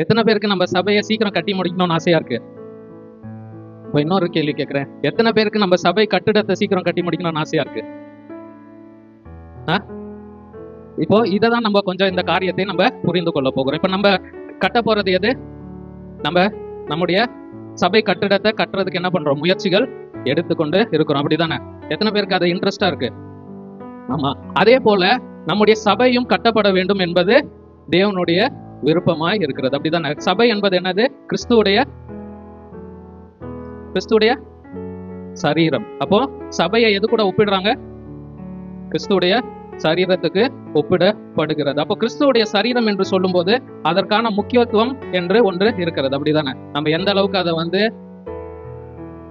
எத்தனை பேருக்கு நம்ம சபையை சீக்கிரம் கட்டி முடிக்கணும்னு ஆசையா இருக்கு? இப்போ இன்னொரு கேள்வி கேட்குறேன் எத்தனை பேருக்கு நம்ம சபை கட்டிடத்தை சீக்கிரம் கட்டி முடிக்கணும்னு ஆசையா இருக்கு? இப்போ இதை தான் நம்ம கொஞ்சம் இந்த காரியத்தை நம்ம புரிந்து கொள்ள போகிறோம். இப்போ நம்ம கட்ட போறது எது? நம்ம நம்முடைய சபை கட்டிடத்தை கட்டுறதுக்கு என்ன பண்றோம்? முயற்சிகள் எடுத்துக்கொண்டு இருக்கிறோம். அப்படிதானே? எத்தனை பேருக்கு அது இன்ட்ரெஸ்டா இருக்கு? ஆமா. அதே போல நம்முடைய சபையும் கட்டப்பட வேண்டும் என்பது தேவனுடைய விருப்பமாய் இருக்கிறது. அப்படிதானே சபை என்பது என்னது? கிறிஸ்துவுடைய கிறிஸ்துவுடைய சரீரம். அப்போ சபையை எது கூட ஒப்பிடுறாங்க? கிறிஸ்துவுடைய சரீரத்துக்கு ஒப்பிடப்படுகிறது. அப்போ கிறிஸ்துவுடைய சரீரம் என்று சொல்லும்போது அதற்கான முக்கியத்துவம் என்று ஒன்று இருக்கிறது. அப்படிதானே? நம்ம எந்த அளவுக்கு அதை வந்து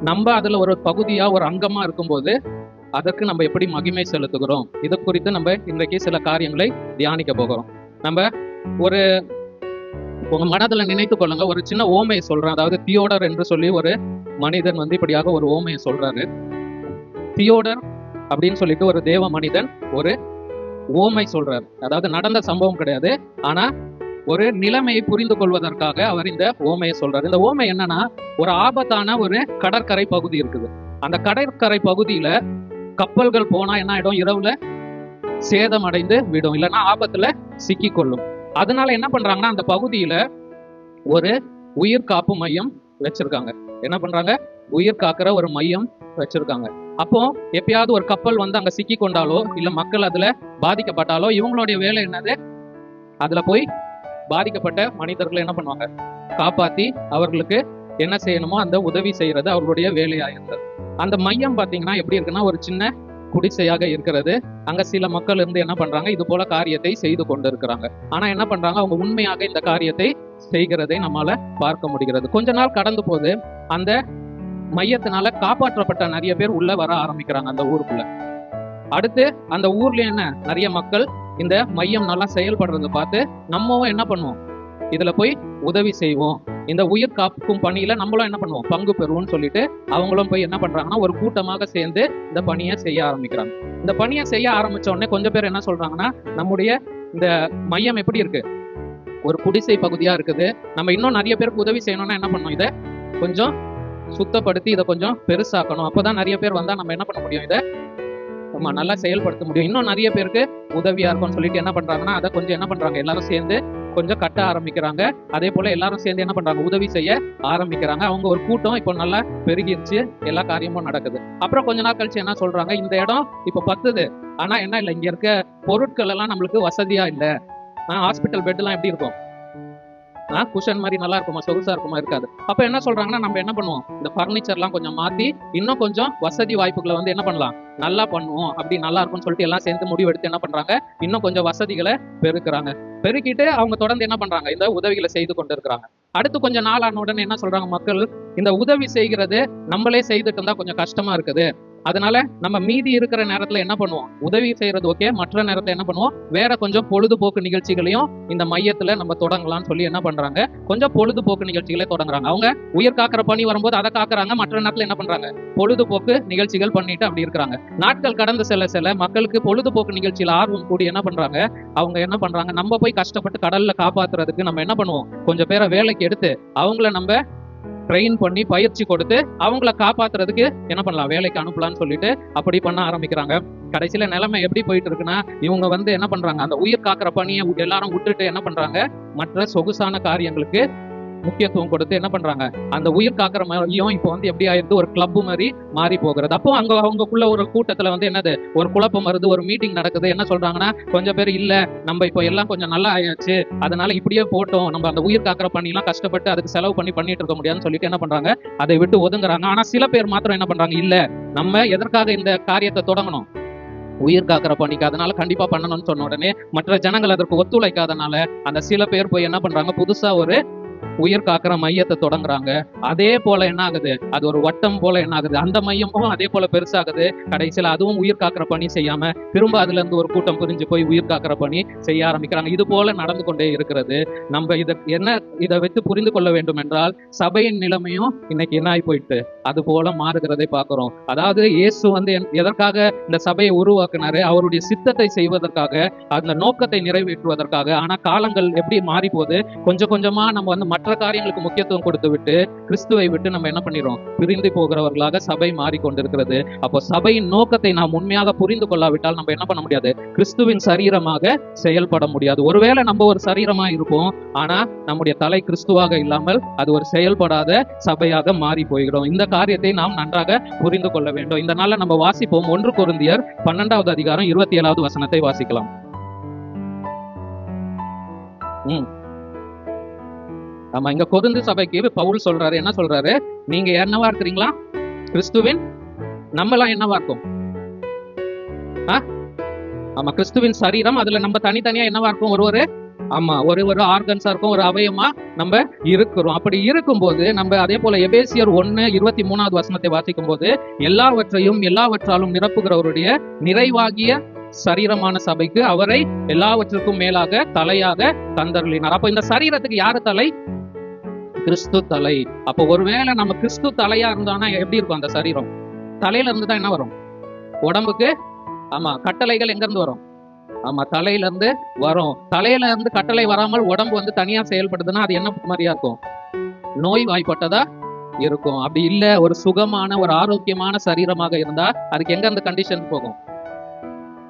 நம்ம அதுல ஒரு பகுதியா ஒரு அங்கமா இருக்கும்போது அதற்கு நம்ம எப்படி மகிமை செலுத்துகிறோம்? இது குறித்து நம்ம இன்றைக்கு சில காரியங்களை தியானிக்க போகிறோம். நம்ம ஒரு உங்க மனதுல நினைத்து கொள்ளுங்க. ஒரு சின்ன ஓமையை சொல்றேன். அதாவது தியோடர் என்று சொல்லி ஒரு மனிதன் வந்து இப்படியாக ஒரு ஓமையை சொல்றாரு. தியோடர் அப்படின்னு சொல்லிட்டு ஒரு தேவ மனிதன் ஒரு ஓமை சொல்றாரு. அதாவது நடந்த சம்பவம் கிடையாது. ஆனா ஒரு நிலைமையை புரிந்து கொள்வதற்காக அவர் இந்த ஓமையை சொல்றாரு. இந்த ஓமை என்னன்னா ஒரு ஆபத்தான ஒரு கடற்கரை பகுதி இருக்குது. அந்த கடற்கரை பகுதியில கப்பல்கள் போனா என்ன ஆயிடும்? இரவுல சேதம் அடைந்து விடும். இல்லைன்னா ஆபத்துல சிக்கி கொள்ளும் அதனால என்ன பண்றாங்கன்னா அந்த பகுதியில ஒரு உயிர் காப்பு மையம் வச்சிருக்காங்க. என்ன பண்றாங்க? உயிர் காக்கிற ஒரு மையம் வச்சிருக்காங்க. அப்போ எப்பயாவது ஒரு கப்பல் வந்து அங்க சிக்கி கொண்டாலோ இல்ல மக்கள் அதுல பாதிக்கப்பட்டாலோ இவங்களுடைய வேலை என்னது? அதுல போய் பாதிக்கப்பட்ட மனிதர்களை என்ன பண்ணுவாங்க? காப்பாத்தி அவர்களுக்கு என்ன செய்யணுமோ அந்த உதவி செய்யறது அவர்களுடைய வேலையா இருந்தது. அந்த மையம் பாத்தீங்கன்னா எப்படி இருக்குன்னா ஒரு சின்ன குடிசையாக இருக்கிறது. அங்க சில மக்கள் இருந்து என்ன பண்றாங்க இது போல காரியத்தை செய்து கொண்டு இருக்கிறாங்க ஆனா என்ன பண்றாங்க அவங்க உண்மையாக இந்த காரியத்தை செய்கிறதை நம்மால பார்க்க முடிகிறது. கொஞ்ச நாள் கடந்து போது அந்த மையத்தினால காப்பாற்றப்பட்ட நிறைய பேர் உள்ள வர ஆரம்பிக்கிறாங்க அந்த ஊருக்குள்ள. அடுத்து அந்த ஊர்ல என்ன நிறைய மக்கள் இந்த மையம் நல்லா செயல்படுறத பார்த்து நம்மவும் என்ன பண்ணுவோம்? இதுல போய் உதவி செய்வோம். இந்த உயிர் காக்கும் பணியில நம்மளும் என்ன பண்ணுவோம்? பங்கு பெறுவோம்னு சொல்லிட்டு அவங்களும் போய் என்ன பண்றாங்கன்னா ஒரு கூட்டமாக சேர்ந்து இந்த பணியை செய்ய ஆரம்பிக்கிறாங்க. இந்த பணியை செய்ய ஆரம்பிச்ச உடனே கொஞ்சம் பேர் என்ன சொல்றாங்கன்னா நம்முடைய இந்த மையம் எப்படி இருக்கு? ஒரு குடிசை பகுதியா இருக்குது. நம்ம இன்னும் நிறைய பேருக்கு உதவி செய்யணும்னா என்ன பண்ணோம்? இதை கொஞ்சம் சுத்தப்படுத்தி இதை கொஞ்சம் பெருசாக்கணும். அப்பதான் நிறைய பேர் வந்தா நம்ம என்ன பண்ண முடியும்? இதை ஆமா நல்லா செயல்படுத்த முடியும். இன்னும் நிறைய பேருக்கு உதவியா இருக்கும்னு சொல்லிட்டு என்ன பண்றாங்கன்னா அதை கொஞ்சம் என்ன பண்றாங்க? எல்லாரும் சேர்ந்து கொஞ்சம் கட்ட ஆரம்பிக்கிறாங்க. அதே போல எல்லாரும் சேர்ந்து என்ன பண்றாங்க? உதவி செய்ய ஆரம்பிக்கிறாங்க. அவங்க ஒரு கூட்டம் இப்போ நல்லா பெருகிருச்சு. எல்லா காரியமும் நடக்குது. அப்புறம் கொஞ்ச நாள் கழிச்சு என்ன சொல்றாங்க? இந்த இடம் இப்போ பத்துது. ஆனா என்ன இல்லை இங்க இருக்க பொருட்கள் எல்லாம் நம்மளுக்கு வசதியா இல்லை. ஹாஸ்பிட்டல் பெட் எல்லாம் எப்படி இருக்கும்? குஷன் மாதிரி நல்லா இருக்குமா? சொகுசா இருக்குமா? இருக்காது. அப்ப என்ன சொல்றாங்கன்னா நம்ம என்ன பண்ணுவோம்? இந்த பர்னிச்சர்லாம் கொஞ்சம் மாத்தி இன்னும் கொஞ்சம் வசதி வாய்ப்புகளை வந்து என்ன பண்ணலாம்? நல்லா பண்ணுவோம். அப்படி நல்லா இருக்கும்னு சொல்லிட்டு எல்லாம் சேர்ந்து முடிவெடுத்து என்ன பண்றாங்க? இன்னும் கொஞ்சம் வசதிகளை பெருக்குறாங்க. பெருக்கிட்டு அவங்க தொடர்ந்து என்ன பண்றாங்க? இந்த உதவிகளை செய்து கொண்டு இருக்கிறாங்க அடுத்து கொஞ்சம் நாள் ஆன உடனே என்ன சொல்றாங்க மக்கள்? இந்த உதவி செய்கிறது நம்மளே செய்துட்டு இருந்தா கொஞ்சம் கஷ்டமா இருக்குது. அதனால நம்ம மீதி இருக்கிற நேரத்துல என்ன பண்ணுவோம்? உதவி செய்யறது ஓகே மற்ற நேரத்துல என்ன பண்ணுவோம்? வேற கொஞ்சம் பொழுதுபோக்கு நிகழ்ச்சிகளையும் இந்த மையத்துல நம்ம தொடங்கலாம்னு சொல்லி என்ன பண்றாங்க? கொஞ்சம் பொழுதுபோக்கு நிகழ்ச்சிகளை தொடங்குறாங்க. அவங்க உயிர் காக்கிற பணி வரும்போது அதை காக்குறாங்க மற்ற நேரத்துல என்ன பண்றாங்க? பொழுதுபோக்கு நிகழ்ச்சிகள் பண்ணிட்டு அப்படி இருக்கிறாங்க. நாட்கள் கடந்து செல்ல செல்ல மக்களுக்கு பொழுதுபோக்கு நிகழ்ச்சியில ஆர்வம் கூடி என்ன பண்றாங்க? அவங்க என்ன பண்றாங்க? நம்ம போய் கஷ்டப்பட்டு கடல்ல காப்பாத்துறதுக்கு நம்ம என்ன பண்ணுவோம்? கொஞ்சம் பேரை வேலைக்கு எடுத்து அவங்கள நம்ம ட்ரெயின் பண்ணி பயிற்சி கொடுத்து அவங்கள காப்பாத்துறதுக்கு என்ன பண்ணலாம்? வேலைக்கு அனுப்பலாம்னு சொல்லிட்டு அப்படி பண்ண ஆரம்பிக்கிறாங்க. கடைசியில நிலைமை எப்படி போயிட்டு இருக்குன்னா இவங்க வந்து என்ன பண்றாங்க? அந்த உயிர் காக்கிற பணியை எல்லாரும் விட்டுட்டு என்ன பண்றாங்க? மற்ற சொகுசான காரியங்களுக்கு முக்கியத்துவம் கொடுத்து என்ன பண்றாங்க? அந்த உயிர் காக்கிற மையம் இப்போ வந்து எப்படி ஆயிருந்து ஒரு கிளப் மாதிரி மாறி போகிறது. அப்போ அங்க அவங்கக்குள்ள ஒரு கூட்டத்துல வந்து என்னது? ஒரு குழப்பம் வருது ஒரு மீட்டிங் நடக்குது. என்ன சொல்றாங்கன்னா கொஞ்சம் பேர் இல்ல நம்ம இப்போ எல்லாம் கொஞ்சம் நல்லா ஆயாச்சு. அதனால இப்படியே போட்டோம். நம்ம அந்த உயிர் காக்கிற பணியெல்லாம் கஷ்டப்பட்டு அதுக்கு செலவு பண்ணி பண்ணிட்டு இருக்க முடியாதுன்னு சொல்லிட்டு என்ன பண்றாங்க? அதை விட்டு ஒதுங்குறாங்க. ஆனா சில பேர் மாத்திரம் என்ன பண்றாங்க? இல்ல நம்ம எதற்காக இந்த காரியத்தை தொடங்கணும்? உயிர் காக்கிற பணிக்கு. அதனால கண்டிப்பா பண்ணணும்னு சொன்ன உடனே மற்ற ஜனங்கள் அதற்கு ஒத்துழைக்காதனால அந்த சில பேர் போய் என்ன பண்றாங்க? புதுசா ஒரு உயிர் காக்கிற மையத்தை தொடங்குறாங்க. அதே போல என்ன ஆகுது அது ஒரு வட்டம் போல என்ன ஆகுது அந்த மையமும் அதே போல பெருசாகுது. கடைசியில அதுவும் உயிர் காக்கிற பணி செய்யாம திரும்ப அதுல இருந்து ஒரு கூட்டம் பிரிஞ்சு போய் உயிர் காக்கிற பணி செய்ய ஆரம்பிக்கிறாங்க. இது போல நடந்து கொண்டே இருக்கிறது. நம்ம இத என்ன இதை வைத்து புரிந்து கொள்ள வேண்டும் என்றால் சபையின் நிலைமையும் இன்னைக்கு என்ன ஆகி போயிட்டு? அது போல மாறுகிறதை பார்க்கிறோம். அதாவது இயேசு வந்து எதற்காக இந்த சபையை உருவாக்குனாரு? அவருடைய சித்தத்தை செய்வதற்காக அந்த நோக்கத்தை நிறைவேற்றுவதற்காக. ஆனா காலங்கள் எப்படி மாறி போகுது கொஞ்சம் கொஞ்சமா நம்ம வந்து மற்ற காரியங்களுக்கு முக்கியத்துவம் கொடுத்து விட்டு கிறிஸ்துவை விட்டு நம்ம என்ன பண்ணிடுறோம்? பிரிந்து போகிறவர்களாக சபை மாறிக்கொண்டிருக்கிறது. அப்போ சபையின் நோக்கத்தை நாம் உண்மையாக புரிந்து கொள்ளாவிட்டால் நம்ம என்ன பண்ண முடியாது? கிறிஸ்துவின் சரீரமாக செயல்பட முடியாது. ஒருவேளை நம்ம ஒரு சரீரமா இருப்போம் ஆனா நம்முடைய தலை கிறிஸ்துவாக இல்லாமல் அது ஒரு செயல்படாத சபையாக மாறி போய்கிறோம் இந்த காரியத்தை நாம் நன்றாக புரிந்து கொள்ள வேண்டும். இந்த நாளில் நம்ம வாசிப்போம் ஒன்று குருந்தியர் பன்னெண்டாவது அதிகாரம் இருபத்தி ஏழாவது வசனத்தை வாசிக்கலாம். ம். ஆமா இங்க கொருந்து சபைக்கு பவுல் சொல்றாரு. என்ன சொல்றாரு? நீங்க என்னவா இருக்கிறீங்களா? கிறிஸ்துவின் நம்மலாம் என்னவா இருக்கும்? ஆமா கிறிஸ்துவின் சரீரம் அதுல நம்ம தனித்தனியா என்னவா இருக்கும்? ஒரு ஒரு ஆமா ஒரு ஒரு ஆர்கன்ஸா இருக்கும் ஒரு அவயமா நம்ம இருக்கிறோம். அப்படி இருக்கும்போது நம்ம அதே போல எபேசியர் ஒன்னு இருபத்தி மூணாவது வசனத்தை வாசிக்கும் போது எல்லாவற்றையும் எல்லாவற்றாலும் நிரப்புகிறவருடைய நிறைவாகிய சரீரமான சபைக்கு அவரை எல்லாவற்றுக்கும் மேலாக தலையாக தந்தருளினார். அப்ப இந்த சரீரத்துக்கு யாரு தலை? கிறிஸ்து தலை. அப்ப ஒருவேளை நம்ம கிறிஸ்து தலையா இருந்தானா எப்படி இருக்கும் அந்த சரீரம்? தலையில இருந்து தான் என்ன வரும்? உடம்புக்கு ஆமா கட்டளைகள் எங்க இருந்து வரும்? ஆமா தலையில இருந்து வரும். தலையில இருந்து கட்டளை வராமல் உடம்பு வந்து தனியா செயல்படுதுன்னா அது என்ன மாதிரியா இருக்கும்? நோய் வாய்ப்பட்டதா இருக்கும். அப்படி இல்ல ஒரு சுகமான ஒரு ஆரோக்கியமான சரீரமாக இருந்தா அதுக்கு எங்க அந்த கண்டிஷன் போகும்?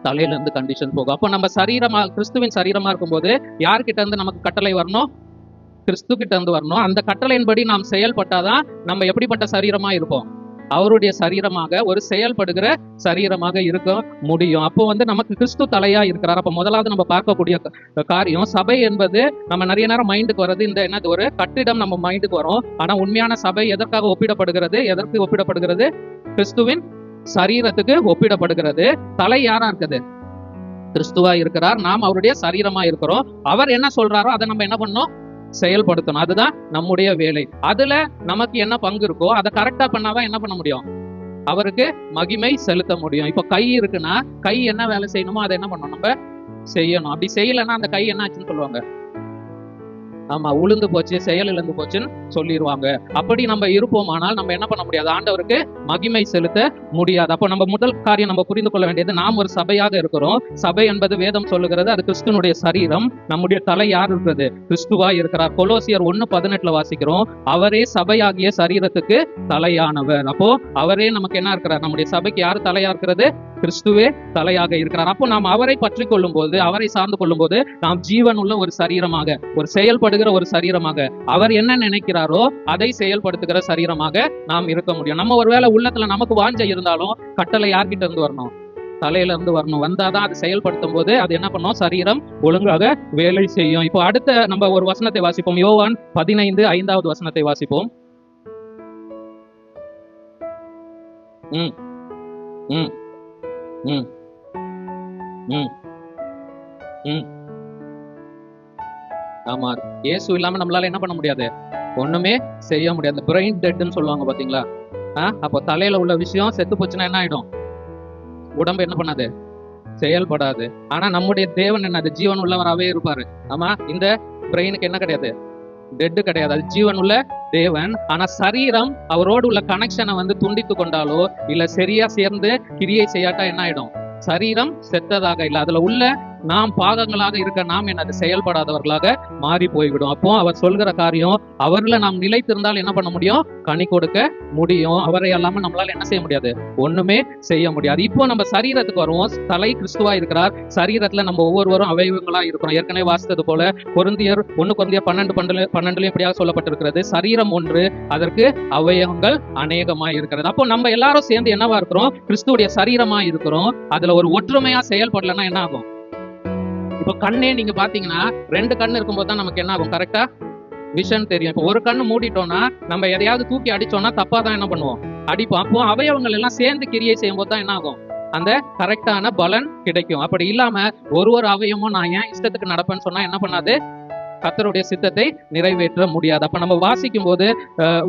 தலையில இருந்து கண்டிஷன் போகும். அப்போ நம்ம சரீரமா கிறிஸ்துவின் சரீரமா இருக்கும்போது யார்கிட்ட இருந்து நமக்கு கட்டளை வரணும்? கிறிஸ்து கிட்ட இருந்து வரணும். அந்த கட்டளையின்படி நாம் செயல்பட்டாதான் நம்ம எப்படிப்பட்ட சரீரமா இருப்போம்? அவருடைய சரீரமாக ஒரு செயல்படுகிற சரீரமாக இருக்க முடியும். அப்போ வந்து நமக்கு கிறிஸ்து தலையா இருக்கிறார். அப்ப முதலாவது நம்ம பார்க்கக்கூடிய காரியம் சபை என்பது நம்ம நிறைய நேரம் மைண்டுக்கு வர்றது. இந்த என்னது ஒரு கட்டிடம் நம்ம மைண்டுக்கு வரும். ஆனா உண்மையான சபை எதற்காக ஒப்பிடப்படுகிறது? எதற்கு ஒப்பிடப்படுகிறது? கிறிஸ்துவின் சரீரத்துக்கு ஒப்பிடப்படுகிறது. தலை யாரா இருக்குது. கிறிஸ்துவா இருக்கிறார். நாம் அவருடைய சரீரமா இருக்கிறோம். அவர் என்ன சொல்றாரோ அதை நம்ம என்ன பண்ணோம் செயல்படுத்தணும். அதுதான் நம்முடைய வேலை. அதுல நமக்கு என்ன பங்கு இருக்கோ அதை கரெக்டா பண்ணாதான் என்ன பண்ண முடியும்? அவருக்கு மகிமை செலுத்த முடியும். இப்ப கை இருக்குன்னா கை என்ன வேலை செய்யணுமோ அதை என்ன பண்ணணும்? நம்ம செய்யணும். அப்படி செய்யலைன்னா அந்த கை என்ன ஆச்சுன்னு சொல்லுவாங்க? ஆமா உளுந்து போச்சு செயல் இழந்து போச்சுன்னு சொல்லிடுவாங்க அப்படி நம்ம இருப்போம் ஆனால் நம்ம என்ன பண்ண முடியாது? ஆண்டவருக்கு மகிமை செலுத்த முடியாது. அப்போ நம்ம முதல் காரியம் நம்ம புரிந்து கொள்ள வேண்டியது நாம் ஒரு சபையாக இருக்கிறோம். சபை என்பது வேதம் சொல்லுகிறது அது கிறிஸ்துனுடைய சரீரம். நம்முடைய தலை யார் இருக்கிறது கிறிஸ்துவா இருக்கிறார். கொலோசியர் ஒன்னு பதினெட்டுல வாசிக்கிறோம். அவரே சபையாகிய சரீரத்துக்கு தலையானவர். அப்போ அவரே நமக்கு என்ன இருக்கிறார்? நம்முடைய சபைக்கு யார் தலையா இருக்கிறது? கிறிஸ்துவே தலையாக இருக்கிறார். அப்போ நாம் அவரை பற்றி கொள்ளும் போது அவரை சார்ந்து கொள்ளும் போது நாம் ஜீவன் உள்ள ஒரு சரீரமாக ஒரு செயல்படுகிற ஒரு சரீரமாக அவர் என்ன நினைக்கிறாரோ அதை செயல்படுத்துகிற சரீரமாக நாம் இருக்க முடியும். நம்ம ஒருவேளை உள்ளத்துல நமக்கு வாஞ்ச இருந்தாலும் கட்டளை யார்கிட்ட இருந்து வரணும்? தலையில இருந்து வரணும். வந்தாதான் அது செயல்படுத்தும் போது அது என்ன பண்ணும்? சரீரம் ஒழுங்காக வேலை செய்யும். இப்போ அடுத்த நம்ம ஒரு வசனத்தை வாசிப்போம். யோவான் பதினைந்து ஐந்தாவது வசனத்தை வாசிப்போம். ம். ம். ம். ம். ம். ஆமா. இயேசு இல்லாம நம்மளால என்ன பண்ண முடியாது? ஒண்ணுமே செய்ய முடியாது. பிரெயின் டெட்னு சொல்லுவாங்க பாத்தீங்களா? ஆஹ் அப்போ தலையில உள்ள விஷயம் செத்து போச்சுன்னா என்ன ஆயிடும்? உடம்பு என்ன பண்ணாது? செயல்படாது. ஆனா நம்முடைய தேவன் என்னது ஜீவன் உள்ளவராகவே இருப்பாரு. ஆமா. இந்த பிரெயினுக்கு என்ன கிடையாது? டெட்டு கிடையாது. அது ஜீவன் உள்ள தேவன். ஆனா சரீரம் அவரோடு உள்ள கனெக்ஷனை வந்து துண்டித்து கொண்டாலோ இல்ல சரியா சேர்ந்து கிரியை செய்யாட்டா என்ன ஆயிடும்? சரீரம் செத்ததாக இல்லை. அதுல உள்ள நாம் பாகங்களாக இருக்க நாம் என்னது செயல்படாதவர்களாக மாறி போய்விடும். அப்போ அவர் சொல்கிற காரியம் அவர்ல நாம் நிலைத்திருந்தால் என்ன பண்ண முடியும்? கனி கொடுக்க முடியும். அவரை அல்லாம நம்மளால என்ன செய்ய முடியாது? ஒண்ணுமே செய்ய முடியாது. இப்போ நம்ம சரீரத்துக்கு வருவோம். தலை கிறிஸ்துவா இருக்கிறார். சரீரத்துல நம்ம ஒவ்வொருவரும் அவயவங்களா இருக்கிறோம். ஏற்கனவே வாசித்தது போல பொருந்தியர் ஒண்ணு கொந்தியர் பன்னெண்டு பன்னெண்டு பன்னெண்டுலயும் இப்படியாக சொல்லப்பட்டிருக்கிறது. சரீரம் ஒன்று அதற்கு அவயவங்கள் அநேகமா இருக்கிறது. அப்போ நம்ம எல்லாரும் சேர்ந்து என்னவா இருக்கிறோம்? கிறிஸ்துவுடைய சரீரமா இருக்கிறோம். அதுல ஒரு ஒற்றுமையா செயல்படலன்னா என்ன ஆகும்? இப்போ கண்ணே நீங்க பாத்தீங்கன்னா ரெண்டு கண்ணு இருக்கும்போது தான் நமக்கு என்ன ஆகும் கரெக்டா விஷன் தெரியும். இப்போ ஒரு கண்ணு மூடிட்டோம்னா நம்ம எதையாவது தூக்கி அடிச்சோம்னா தப்பா தான் என்ன பண்ணுவோம்? அடிப்போம். அப்போ அவயவங்கள் எல்லாம் சேர்ந்து கிரியை செய்யும் போது தான் என்ன ஆகும் அந்த கரெக்டான பலன் கிடைக்கும். அப்படி இல்லாம ஒரு ஒரு அவயமும் நான் ஏன் இஷ்டத்துக்கு நடப்பேன்னு சொன்னா என்ன பண்ணாது? கத்தருடைய சித்தத்தை நிறைவேற்ற முடியாது. அப்ப நம்ம வாசிக்கும் போது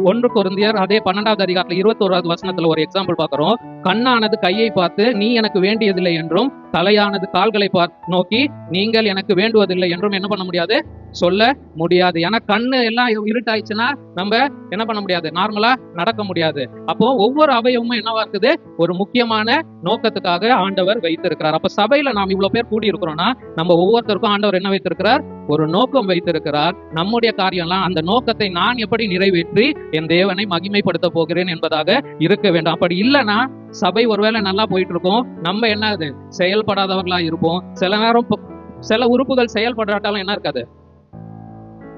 ஒன்று குருந்தியர் அதே பன்னெண்டாவது அதிகாரத்துல இருபத்தோராவது வசனத்துல ஒரு எக்ஸாம்பிள் பாக்குறோம் கண்ணானது கையை பார்த்து நீ எனக்கு வேண்டியதில்லை என்றும் தலையானது கால்களை பார்த்து நோக்கி நீங்கள் எனக்கு வேண்டுவதில்லை என்றும் என்ன பண்ண முடியாது? சொல்ல முடியாது. ஏன்னா கண்ணு எல்லாம் இருட்டாயிடுச்சுன்னா நம்ம என்ன பண்ண முடியாது? நார்மலா நடக்க முடியாது. அப்போ ஒவ்வொரு அவயவமும் என்னவா இருக்குது? ஒரு முக்கியமான நோக்கத்துக்காக ஆண்டவர் வைத்திருக்கிறார். அப்ப சபையில நாம் இவ்வளவு பேர் கூடி இருக்கிறோம்னா நம்ம ஒவ்வொருத்தருக்கும் ஆண்டவர் என்ன வைத்திருக்கிறார்? ஒரு நோக்கம் வைத்திருக்கிறார். நம்முடைய காரியம்லாம் அந்த நோக்கத்தை நான் எப்படி நிறைவேற்றி என் தேவனை மகிமைப்படுத்த போகிறேன் என்பதாக இருக்க வேண்டும். அப்படி இல்லைன்னா சபை ஒருவேளை நல்லா போயிட்டு இருக்கும் நம்ம என்ன அது? செயல்படாதவர்களா இருப்போம். சில நேரம் சில உறுப்புகள் செயல்படாட்டாலும் என்ன இருக்காது?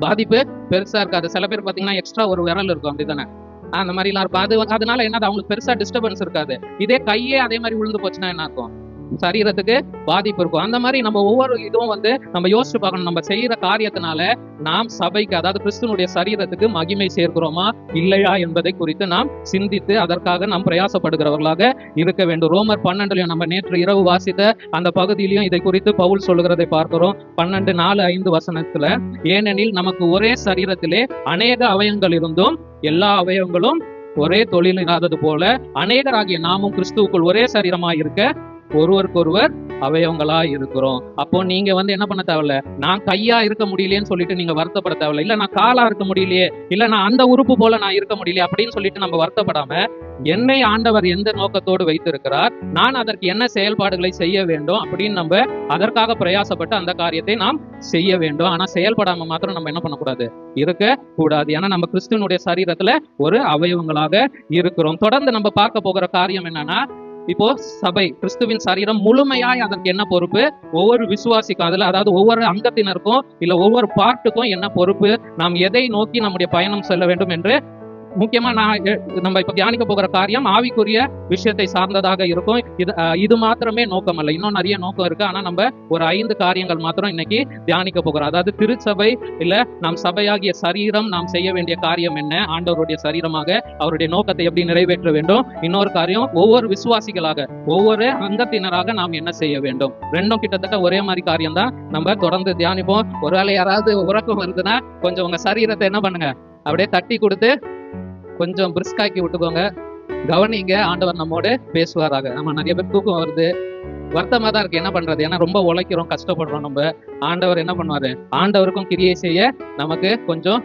பாதிப்பு பெருசா இருக்காது. சில பேர் பாத்தீங்கன்னா எக்ஸ்ட்ரா ஒரு விரல் இருக்கும் அப்படிதானே அந்த மாதிரிலாம் இருக்கும் அது அதனால என்னது அவங்களுக்கு பெருசா டிஸ்டர்பன்ஸ் இருக்காது. இதே கையே அதே மாதிரி விழுந்து போச்சுன்னா என்ன இருக்கும் சரீரத்துக்கு பாதிப்பு இருக்கும். அந்த மாதிரி நம்ம ஒவ்வொரு இதுவும் வந்து நம்ம யோசிச்சு பார்க்கணும். நம்ம செய்யற காரியத்தினால நாம் சபைக்கு அதாவது கிறிஸ்துவனுடைய சரீரத்துக்கு மகிமை சேர்க்கிறோமா? இல்லையா என்பதை குறித்து நாம் சிந்தித்து அதற்காக நாம் பிரயாசப்படுகிறவர்களாக இருக்க வேண்டும். ரோமர் பன்னெண்டுலயும் நம்ம நேற்று இரவு வாசித்த அந்த பகுதியிலையும் இதை குறித்து பவுல் சொல்லுகிறதை பார்க்கிறோம். பன்னெண்டு நாலு ஐந்து வசனத்துல ஏனெனில் நமக்கு ஒரே சரீரத்திலே அநேக அவயங்கள் இருந்தும் எல்லா அவயங்களும் ஒரே தொழில் இல்லாதது போல அநேகராகிய நாமும் கிறிஸ்துவுக்குள் ஒரே சரீரமாய் இருக்க ஒருவருக்கொருவர் அவயவங்களா இருக்கிறோம் அப்போ நீங்க வந்து என்ன பண்ண தேவையில்ல? நான் கையா இருக்க முடியலையேன்னு சொல்லிட்டு நீங்க வருத்தப்பட தேவையில்ல. இல்ல நான் காலா இருக்க முடியலையே. இல்ல நான் அந்த உறுப்பு போல நான் இருக்க முடியலையே அப்படின்னு சொல்லிட்டு நம்ம வருத்தப்படாம என்னை ஆண்டவர் எந்த நோக்கத்தோடு வைத்திருக்கிறார்? நான் அதற்கு என்ன செயல்பாடுகளை செய்ய வேண்டும்? அப்படின்னு நம்ம அதற்காக பிரயாசப்பட்டு அந்த காரியத்தை நாம் செய்ய வேண்டும். ஆனா செயல்படாம மாத்திரம் நம்ம என்ன பண்ணக்கூடாது? இருக்க கூடாது. ஏன்னா நம்ம கிறிஸ்துவனுடைய சரீரத்துல ஒரு அவயவங்களாக இருக்கிறோம். தொடர்ந்து நம்ம பார்க்க போகிற காரியம் என்னன்னா இப்போ சபை கிறிஸ்துவின் சரீரம் முழுமையாய் அதற்கு என்ன பொறுப்பு? ஒவ்வொரு விசுவாசிக்கும் அதுல அதாவது ஒவ்வொரு அங்கத்தினருக்கும் இல்ல ஒவ்வொரு பார்ட்டுக்கும் என்ன பொறுப்பு? நாம் எதை நோக்கி நம்முடைய பயணம் செல்ல வேண்டும் என்று முக்கியமா நான் நம்ம இப்ப தியானிக்க போகிற காரியம் ஆவிக்குரிய விஷயத்தை சார்ந்ததாக இருக்கும். இது இது மாத்திரமே நோக்கம் அல்ல. இன்னும் நிறைய நோக்கம் இருக்கு. ஆனா நம்ம ஒரு ஐந்து காரியங்கள் மாத்திரம் இன்னைக்கு தியானிக்க போகிறோம். அதாவது திருச்சபை இல்ல நாம் சபையாகிய சரீரம் நாம் செய்ய வேண்டிய காரியம் என்ன? ஆண்டவருடைய சரீரமாக அவருடைய நோக்கத்தை எப்படி நிறைவேற்ற வேண்டும்? இன்னொரு காரியம் ஒவ்வொரு விசுவாசிகளாக ஒவ்வொரு அங்கத்தினராக நாம் என்ன செய்ய வேண்டும்? ரெண்டும் கிட்டத்தட்ட ஒரே மாதிரி காரியம் தான் நம்ம தொடர்ந்து தியானிப்போம். ஒருவேளை யாராவது உறக்கம் வருதுன்னா கொஞ்சம் உங்க சரீரத்தை என்ன பண்ணுங்க? அப்படியே தட்டி கொடுத்து கொஞ்சம் பிரிஸ்காக்கி விட்டுக்கோங்க. கவனிங்க ஆண்டவர் நம்மோடு பேசுவாராக. நம்ம நிறைய பேர் தூக்கம் வருது. வருத்தமா தான் இருக்கு. என்ன பண்றது? ஏன்னா ரொம்ப உழைக்கிறோம் கஷ்டப்படுறோம் நம்ம. ஆண்டவர் என்ன பண்ணுவாரு? ஆண்டவருக்கும் கிரியை செய்ய நமக்கு கொஞ்சம்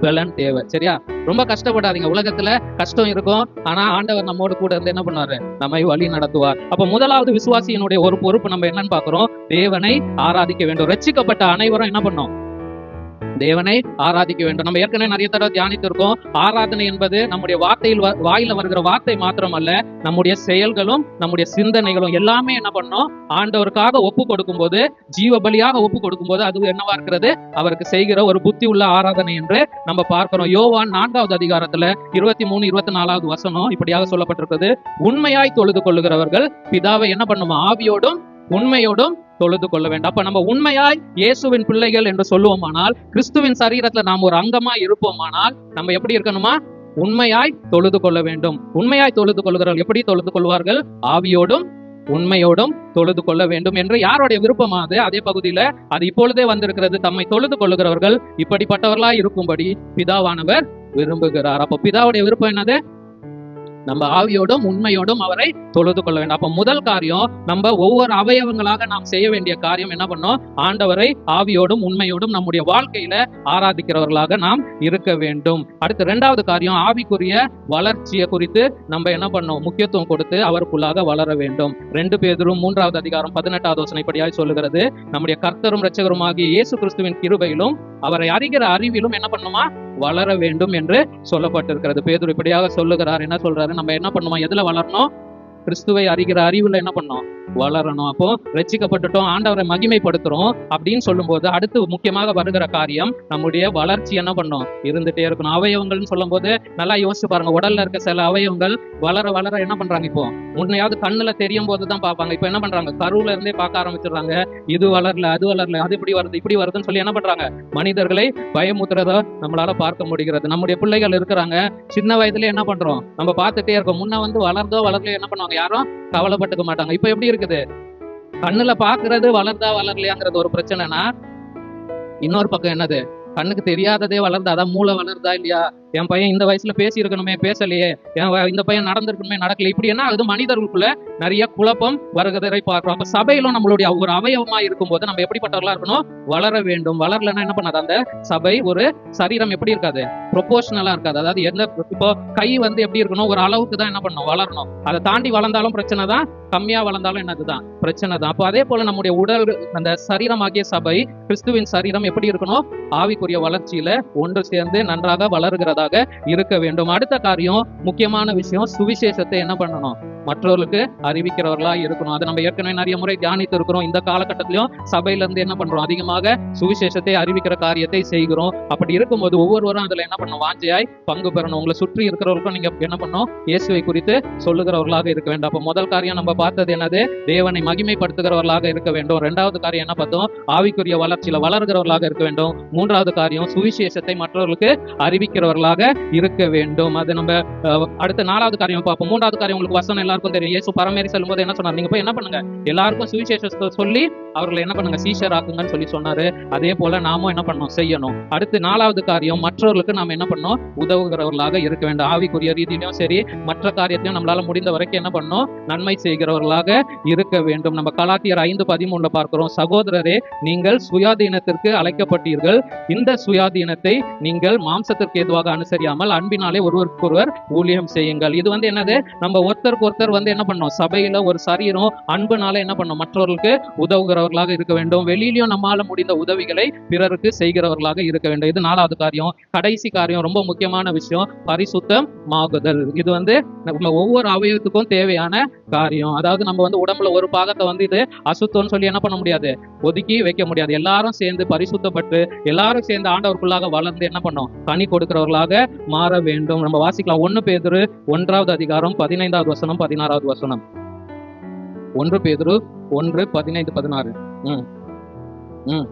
பலன் தேவை. சரியா? ரொம்ப கஷ்டப்படாதீங்க. உலகத்துல கஷ்டம் இருக்கும். ஆனா ஆண்டவர் நம்மோடு கூட இருந்து என்ன பண்ணுவாரு? நம்மை வழி நடத்துவார். அப்ப முதலாவது விசுவாசியினுடைய ஒரு பொறுப்பு நம்ம என்னன்னு பாக்குறோம் தேவனை ஆராதிக்க வேண்டும். ரச்சிக்கப்பட்ட அனைவரும் என்ன பண்ணோம்? தேவனை ஆராதிக்க வேண்டும். நம்ம ஏற்கனவே நிறைய தடவை தியானித்திருக்கோம். ஆராதனை என்பது நம்முடைய வார்த்தையில் வ- வாயில வருகிற வார்த்தை மாத்திரமல்ல. நம்முடைய செயல்களும் நம்முடைய சிந்தனைகளும் எல்லாமே என்ன பண்ணோம்? ஆண்டவருக்காக ஒப்பு கொடுக்கும்போது ஜீவ பலியாக ஒப்பு கொடுக்கும் போது அது என்னவா இருக்கிறது? அவருக்கு செய்கிற ஒரு புத்தி உள்ள ஆராதனை என்று நம்ம பார்க்கிறோம். யோவான் நான்காவது அதிகாரத்துல இருபத்தி மூணு இருபத்தி நாலாவது வசனம் இப்படியாக சொல்லப்பட்டிருக்கிறது. உண்மையாய் தொழுது கொள்ளுகிறவர்கள் பிதாவை என்ன பண்ணுமா? ஆவியோடும் உண்மையோடும் தொழுது கொள்ள வேண்டும். அப்ப நம்ம உண்மையாய் இயேசுவின் பிள்ளைகள் என்று சொல்லுவோமானால் கிறிஸ்துவின் சரீரத்துல நாம் ஒரு அங்கமா இருப்போமானால் நம்ம எப்படி இருக்கணுமா? உண்மையாய் தொழுது கொள்ள வேண்டும். உண்மையாய் தொழுது கொள்கிறவர்கள் எப்படி தொழுது கொள்வார்கள்? ஆவியோடும் உண்மையோடும் தொழுது கொள்ள வேண்டும் என்று யாருடைய விருப்பமா அது? அதே பகுதியில அது இப்பொழுதே வந்திருக்கிறது. தம்மை தொழுது கொள்ளுகிறவர்கள் இப்படிப்பட்டவர்களாய் இருக்கும்படி பிதாவானவர் விரும்புகிறார். அப்ப பிதாவுடைய விருப்பம் என்னது? நம்ம ஆவியோடும் உண்மையோடும் அவரை தொழுது கொள்ள வேண்டும். அப்ப முதல் காரியம் நம்ம ஒவ்வொரு அவயவங்களாக நாம் செய்ய வேண்டிய காரியம் என்ன பண்ணோம்? ஆண்டவரை ஆவியோடும் உண்மையோடும் நம்முடைய வாழ்க்கையில ஆராதிக்கிறவர்களாக நாம் இருக்க வேண்டும். அடுத்து இரண்டாவது காரியம் ஆவிக்குரிய வளர்ச்சியை குறித்து நம்ம என்ன பண்ணோம்? முக்கியத்துவம் கொடுத்து அவருக்குள்ளாக வளர வேண்டும். ரெண்டு பேரும் மூன்றாவது அதிகாரம் பதினெட்டாவது வசனைப்படியாய் சொல்லுகிறது. நம்முடைய கர்த்தரும் இரட்சகருமாகிய இயேசு கிறிஸ்துவின் கிருபையிலும் அவரை அறிகிற அறிவிலும் என்ன பண்ணுமா வளர வேண்டும் என்று சொல்லப்பட்டிருக்கிறது. பேதூர் இப்படியாக சொல்லுகிறார். என்ன சொல்றாரு? நம்ம என்ன பண்ணுவோம்? எதுல வளரணும்? கிறிஸ்துவை அறிகிற அறிவுல என்ன பண்ணோம் வளரணும். அப்போ ரச்சிக்கப்பட்டுட்டோம் ஆண்டவரை மகிமைப்படுத்துறோம் அப்படின்னு சொல்லும்போது அடுத்து முக்கியமாக வருகிற காரியம் நம்முடைய வளர்ச்சி என்ன பண்ணும்? இருந்துட்டே இருக்கணும். அவயவங்கள்னு சொல்லும்போது நல்லா யோசிச்சு பாருங்க. உடல்ல இருக்க சில அவயவங்கள் வளர வளர என்ன பண்றாங்க இப்போ? முன்னையாவது கண்ணுல தெரியும் போது தான் பார்ப்பாங்க. இப்போ என்ன பண்றாங்க? கருவுல இருந்தே பார்க்க ஆரம்பிச்சிடுறாங்க. இது வளரல அது வளரல அது இப்படி வருது இப்படி வருதுன்னு சொல்லி என்ன பண்றாங்க? மனிதர்களை பயமுத்துறத நம்மளால பார்க்க முடிகிறது. நம்முடைய பிள்ளைகள் இருக்கிறாங்க. சின்ன வயதுல என்ன பண்றோம்? நம்ம பார்த்துட்டே இருக்கோம். முன்ன வந்து வளர்ந்தோ வளரலையோ என்ன பண்ணுவாங்க? யாரும் கவலைப்பட்டுக்க மாட்டாங்க. இப்ப எப்படி இருக்குது. கண்ணுல பாக்குறது வளர்ந்தா வளரலையாங்கிறது ஒரு பிரச்சனைனா இன்னொரு பக்கம் என்னது? கண்ணுக்கு தெரியாததே வளர்ந்தா அதான் மூளை வளருதா இல்லையா? என் பையன் இந்த வயசுல பேசி இருக்கணுமே பேசலையே. என் இந்த பையன் நடந்திருக்கணுமே நடக்கல. இப்படி என்ன அது மனிதர்களுக்குள்ள நிறைய குழப்பம் வருகிறதை பார்க்கிறோம். அப்ப சபையிலும் நம்மளுடைய ஒரு அவயவமா இருக்கும்போது நம்ம எப்படிப்பட்டவர்களா இருக்கணும்? வளர வேண்டும். வளரலன்னா என்ன பண்ணாது? அந்த சபை ஒரு சரீரம் எப்படி இருக்காது? ப்ரொபோஷனலா இருக்காது. அதாவது எந்த இப்போ கை வந்து எப்படி இருக்கணும்? ஒரு அளவுக்கு தான் என்ன பண்ணணும்? வளரணும். அதை தாண்டி வளர்ந்தாலும் பிரச்சனை தான். கம்மியா வளர்ந்தாலும் என்னதுதான் பிரச்சனை தான். அப்போ அதே போல நம்முடைய உடல் அந்த சரீரமாகிய சபை கிறிஸ்துவின் சரீரம் எப்படி இருக்கணும்? ஆவிக்குரிய வளர்ச்சியில ஒன்று சேர்ந்து நன்றாக இருக்க வேண்டும். அடுத்த காரியம் முக்கியமான விஷயம் சுவிசேஷத்தை என்ன பண்ணணும்? மற்றவர்களுக்கு அறிவிக்கிறவர்களா இருக்கணும். அது நம்ம ஏற்கனவே நிறைய முறை தியானித்து இருக்கிறோம் இந்த காலகட்டத்திலயும் சபையில இருந்து என்ன பண்றோம்? அதிகமாக சுவிசேஷத்தை அறிவிக்கிற காரியத்தை செய்கிறோம். அப்படி இருக்கும்போது ஒவ்வொருவரும் அதுல என்ன பண்ணணும்? வாஞ்சையாய் பங்கு பெறணும். உங்களை சுற்றி இருக்கிறவர்களுக்கும் நீங்க என்ன பண்ணணும்? இயேசுவை குறித்து சொல்லுகிறவர்களாக இருக்க வேண்டும். அப்ப முதல் காரியம் நம்ம பார்த்தது என்னது? தேவனை மகிமைப்படுத்துகிறவர்களாக இருக்க வேண்டும். ரெண்டாவது காரியம் என்ன பார்த்தோம்? ஆவிக்குரிய வளர்ச்சியில வளர்கிறவர்களாக இருக்க வேண்டும். மூன்றாவது காரியம் சுவிசேஷத்தை மற்றவர்களுக்கு அறிவிக்கிறவர்களாக இருக்க வேண்டும். அது நம்ம அடுத்த நாலாவது காரியம் பார்ப்போம். மூன்றாவது காரியம் உங்களுக்கு வசனம் எல்லாருக்கும் தெரியும். இயேசு பரமேறி செல்லும்போது என்ன சொன்னார்? நீங்க போய் என்ன பண்ணுங்க? எல்லாருக்கும் சுவிசேஷத்தை சொல்லி அவர்களை என்ன பண்ணுங்க? சீஷர் ஆக்குங்கன்னு சொல்லி சொன்னாரு. அதே போல நாமும் என்ன பண்ணணும்? செய்யணும். அடுத்து நாலாவது காரியம் மற்றவர்களுக்கு நாம என்ன பண்ணணும்? உதவுகிறவர்களாக இருக்க வேண்டும். ஆவிக்குரிய ரீதியிலும் சரி மற்ற காரியத்தையும் நம்மளால முடிந்த வரைக்கும் என்ன பண்ணணும்? நன்மை செய்கிறவர்களாக இருக்க வேண்டும். நம்ம கலாத்தியர் ஐந்து பதிமூணுல பார்க்கிறோம். சகோதரரே நீங்கள் சுயாதீனத்திற்கு அழைக்கப்பட்டீர்கள். இந்த சுயாதீனத்தை நீங்கள் மாம்சத்திற்கு எதுவாக அனுசரியாமல் அன்பினாலே ஒருவருக்கொருவர் ஊழியம் செய்யுங்கள். இது வந்து என்னது? நம்ம ஒருத்தருக்கு ஒருத்தர் வந்து என்ன பண்ணோம்? சபையில ஒரு சரீரம் அன்புனால என்ன பண்ணும்? மற்றவர்களுக்கு உதவுகிறவர்களாக இருக்க வேண்டும். வெளியிலையும் நம்மால முடிந்த உதவிகளை பிறருக்கு செய்கிறவர்களாக இருக்க வேண்டும். இது நாலாவது காரியம். கடைசி காரியம் ரொம்ப முக்கியமான விஷயம் பரிசுத்தம் ஆகுதல் இது வந்து நம்ம ஒவ்வொரு அவயவத்துக்கும் தேவையான காரியம். அதாவது நம்ம வந்து உடம்புல ஒரு பாகத்தை வந்து இது அசுத்தம்னு சொல்லி என்ன பண்ண முடியாது? ஒதுக்கி வைக்க முடியாது. எல்லாரும் சேர்ந்து பரிசுத்தப்பட்டு எல்லாரும் சேர்ந்து ஆண்டவருக்குள்ளாக வளர்ந்து என்ன பண்ணோம்? கனி கொடுக்கிறவர்களாக மாற வேண்டும். நம்ம வாசிக்கலாம். ஒன்னு பேர் ஒன்றாவது அதிகாரம் பதினைந்தாவது வசனம் பதினாறாவது வசனம். ஒன்று பேதுரு ஒன்று பதினைந்து பதினாறு. ம். ம்.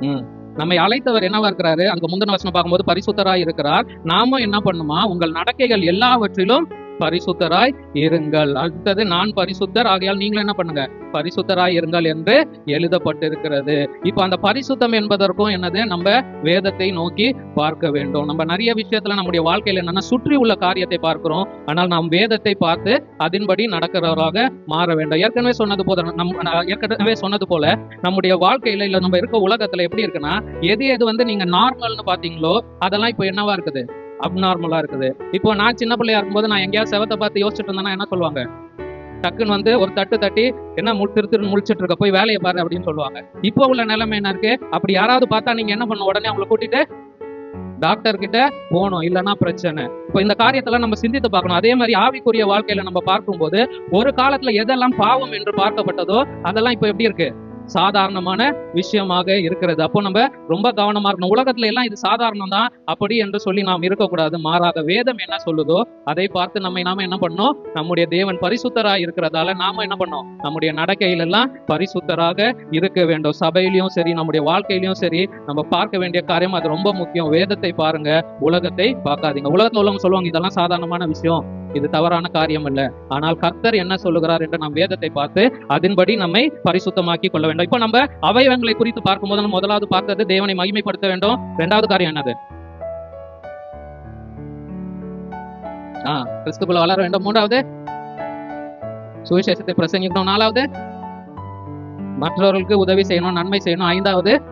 ம். நம்மை அழைத்தவர் என்னவா இருக்கிறாரு? அங்க முந்தின வசனம் பார்க்கும்போது பரிசுத்தராய் இருக்கிறார். நாமும் என்ன பண்ணுமா? உங்கள் நடக்கைகள் எல்லாவற்றிலும் பரிசுத்தராய் இருங்கள். அடுத்தது நான் பரிசுத்தர். ஆகையால் நீங்களும் என்ன பண்ணுங்க? பரிசுத்தராய் இருங்கள் என்று எழுதப்பட்டிருக்கிறது. இப்போ அந்த பரிசுத்தம் என்பதற்கும் என்னது? நம்ம வேதத்தை நோக்கி பார்க்க வேண்டும். நம்ம நிறைய விஷயத்துல நம்முடைய வாழ்க்கையில என்னன்னா சுற்றி உள்ள காரியத்தை பார்க்கிறோம். ஆனால் நாம் வேதத்தை பார்த்து அதன்படி நடக்கிறவராக மாற வேண்டும். ஏற்கனவே சொன்னது போல நம் ஏற்கனவே சொன்னது போல நம்முடைய வாழ்க்கையில இல்ல நம்ம இருக்க உலகத்துல எப்படி இருக்குன்னா எது எது வந்து நீங்க நார்மல்னு பாத்தீங்களோ அதெல்லாம் இப்போ என்னவா இருக்குது? அப்நார்மலா இருக்குது. இப்போ நான் சின்ன பிள்ளையா இருக்கும்போது நான் எங்கேயாவது செவத்தை பார்த்து யோசிச்சுட்டு இருந்தேன்னா என்ன சொல்லுவாங்க? டக்குன்னு வந்து ஒரு தட்டு தட்டி என்ன முள் திரு திரு முழிச்சிட்டு இருக்க போய் வேலையை பாரு அப்படின்னு சொல்லுவாங்க. இப்போ உள்ள நிலைமை என்ன இருக்கு? அப்படி யாராவது பார்த்தா நீங்க என்ன பண்ண உடனே அவங்களை கூட்டிட்டு டாக்டர் கிட்ட போகணும் இல்லைன்னா பிரச்சனை. இப்போ இந்த காரியத்தெல்லாம் நம்ம சிந்தித்து பார்க்கணும். அதே மாதிரி ஆவிக்குரிய வாழ்க்கையில நம்ம பார்க்கும்போது ஒரு காலத்துல எதெல்லாம் பாவம் என்று பார்க்கப்பட்டதோ அதெல்லாம் இப்போ எப்படி இருக்கு? சாதாரணமான விஷயமாக இருக்கிறது. அப்போ நம்ம ரொம்ப கவனமா இருக்கணும். உலகத்துல எல்லாம் இது சாதாரணம் தான் அப்படி என்று சொல்லி நாம் இருக்கக்கூடாது. மாறாக வேதம் என்ன சொல்லுதோ அதை பார்த்து நம்மை நாம என்ன பண்ணோம் நம்முடைய தேவன் பரிசுத்தராக இருக்கிறதால நாம என்ன பண்ணோம் நம்முடைய நடக்கையில எல்லாம் பரிசுத்தராக இருக்க வேண்டும். சபையிலையும் சரி நம்முடைய வாழ்க்கையிலையும் சரி நம்ம பார்க்க வேண்டிய காரியம் அது ரொம்ப முக்கியம். வேதத்தை பாருங்க உலகத்தை பார்க்காதீங்க. உலகத்துல உள்ளவங்க சொல்லுவாங்க இதெல்லாம் சாதாரணமான விஷயம். இது தவறான காரியம் இல்ல. ஆனால் கர்த்தர் என்ன சொல்லுகிறார் என்று நாம் வேதத்தை பார்த்து அதன்படி நம்மை பரிசுத்தமாக்கி கொள்ள வேண்டும். இப்போ நம்ம அவயவங்களை குறித்து பார்க்கும்போது நம்ம முதலாவது பார்த்தது தேவனை மகிமைப்படுத்த வேண்டும். இரண்டாவது காரியம் என்னது? ஆஹ் கிறிஸ்துக்குள்ள வளர வேண்டும். மூன்றாவது சுவிசேஷத்தை பிரசங்கிக்கணும். நாலாவது மற்றவர்களுக்கு உதவி செய்யணும் நன்மை செய்யணும். ஐந்தாவது